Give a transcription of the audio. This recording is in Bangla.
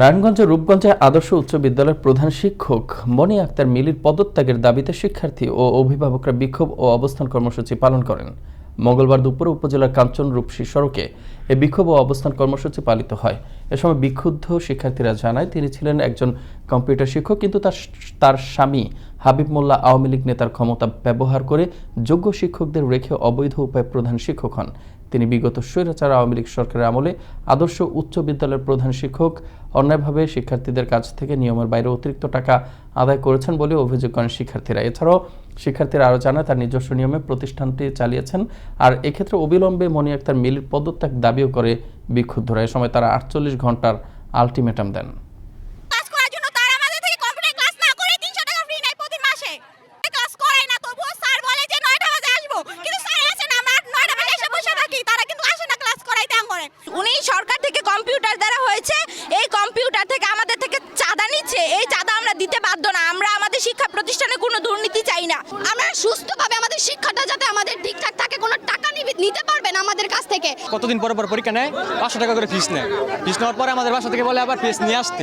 নারায়ণগঞ্জের রূপগঞ্জে আদর্শ উচ্চ বিদ্যালয়ের প্রধান শিক্ষক মনি আক্তার মিলির পদত্যাগের দাবিতে শিক্ষার্থী ও অভিভাবকরা বিক্ষোভ ও অবস্থান কর্মসূচি পালন করেন। মঙ্গলবার দুপুরে উপজেলার কাঞ্চন রূপসী সড়কে এ বিক্ষোভ ও অবস্থান কর্মসূচি পালিত হয়। এ সময় বিক্ষুব্ধ শিক্ষার্থীরা জানায়, তিনি ছিলেন একজন কম্পিউটার শিক্ষক, কিন্তু তার তার স্বামী হাবিব মোল্লা আওয়ামী লীগ নেতার ক্ষমতা ব্যবহার করে যোগ্য শিক্ষকদের রেখে অবৈধ উপায়ে প্রধান শিক্ষক হন। তিনি বিগত স্বৈরাচার আওয়ামী লীগ সরকারের আমলে আদর্শ উচ্চ বিদ্যালয়ের প্রধান শিক্ষক, অন্যায়ভাবে শিক্ষার্থীদের কাছ থেকে নিয়মের বাইরে অতিরিক্ত টাকা আদায় করেছেন বলে অভিযোগ করেন শিক্ষার্থীরা। এছাড়াও শিক্ষার্থীরা আরও জানায়, তার নিজস্ব নিয়মে প্রতিষ্ঠানটি চালিয়েছেন আর এক্ষেত্রে অবিলম্বে মনি আক্তার মিলির পদত্যাগ দাবিও করে বিক্ষুব্ধরা। এ সময় তারা আটচল্লিশ ঘণ্টার আলটিমেটাম দেন। উনি সরকার থেকে কম্পিউটার দ্বারা হয়েছে এই কম্পিউটার থেকে আমাদের থেকে চাঁদা নিচ্ছে। এই চাঁদা আমরা দিতে বাধ্য না আমরা আমাদের শিক্ষা প্রতিষ্ঠানে কোনো দুর্নীতি চাই না। আমরা সুস্থভাবে আমাদের শিক্ষাটা যাতে আমাদের ঠিকঠাক থাকে কোনো টাকা নিতে পারবেন না আমাদের কাছ থেকে। কতদিন পর পর পরীক্ষা নেয়? পাঁচশো টাকা করে ফিস নেয়। ফিস নেওয়ার পরে আমাদের বাসা থেকে বলে আবার ফিস নিয়ে আসতে।